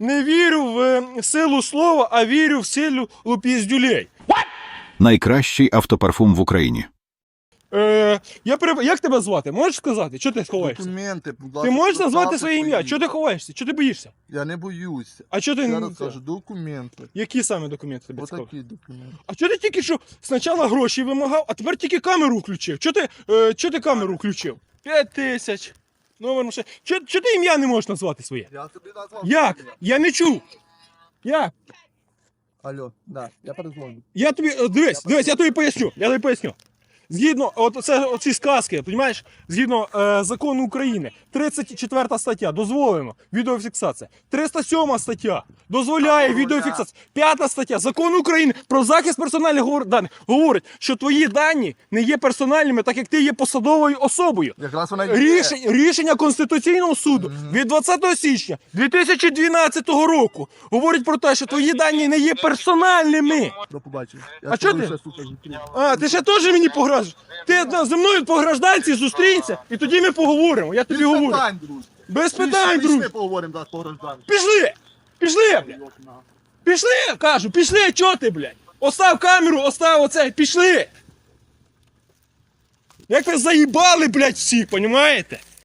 Не вірю в е, силу слова, а вірю в силу піздюлей. Найкращий автопарфум в Україні. Е, я переб... Як тебе звати? Можеш сказати? Чого ти ховаєшся? Документи, будь Ти можеш назвати своє ім'я? Чого ти ховаєшся? Чого ти боїшся? Я не боюсь. А чого ти Я не раз кажу, документи. Які саме документи тобі цікаві? Отакі документи. А чого ти тільки що спочатку гроші вимагав, а тепер тільки камеру включив? Чого ти, е, чого ти камеру включив? П'ять тисяч. Номер машини. Чого, чого ти ім'я не можеш назвати своє? Я тобі назвав. Як? Я не чув. Як? Алло, да, я перезвоню. Я тобі е, дивись, дивись, я тобі поясню. Я тобі поясню. Згідно, от це оці сказки, розумієш, згідно е, закону України, 34 стаття дозволено відеофіксація. 307 стаття дозволяє відеофіксацію. 5 стаття закону України про захист персональних даних говорить, що твої дані не є персональними, так як ти є посадовою особою. Якраз вона. Рішення, рішення Конституційного суду від 20 січня 2012 року говорить про те, що твої дані не є персональними. До побачення. А чо ти? А, ти ще теж мені погрожуєш? Ти зі мною по гражданці зустрінься, і тоді ми поговоримо. Я тобі Без говорю. питань, друзі. Без питань, Пішли поговоримо зараз по гражданці. Пішли! Пішли, блядь! Пішли, кажу, пішли, чого ти, блядь? Остав камеру, остав оце, пішли! Як ви заїбали, блядь, всіх, понімаєте?